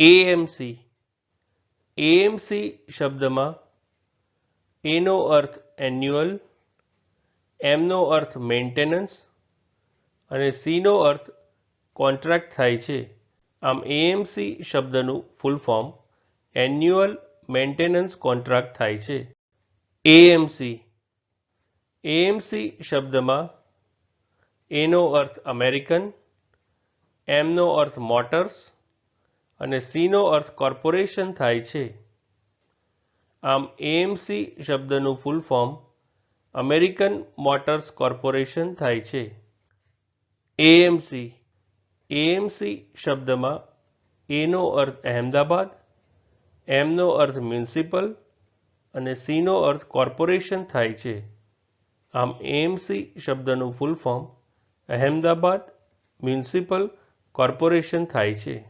AMC AMC શબ્દમાં એનો અર્થ annual એમનો અર્થ મેન્ટેનન્સ અને સીનો અર્થ કોન્ટ્રાક્ટ થાય છે. આમ એએમસી શબ્દનું full form annual maintenance contract થાય છે. એએમસી એએમસી શબ્દમાં એનો અર્થ અમેરિકન એમનો અર્થ મોટર્સ અને સીનો અર્થ કોર્પોરેશન થાય છે. આમ એએમસી શબ્દનું full form American Motors Corporation થાય છે. એએમસી એએમસી શબ્દમાં એનો અર્થ અહેમદાબાદ એમનો અર્થ મ્યુનિસિપલ અને સીનો અર્થ કોર્પોરેશન થાય છે. આમ એએમસી શબ્દનું full form Ahmedabad municipal corporation થાય છે.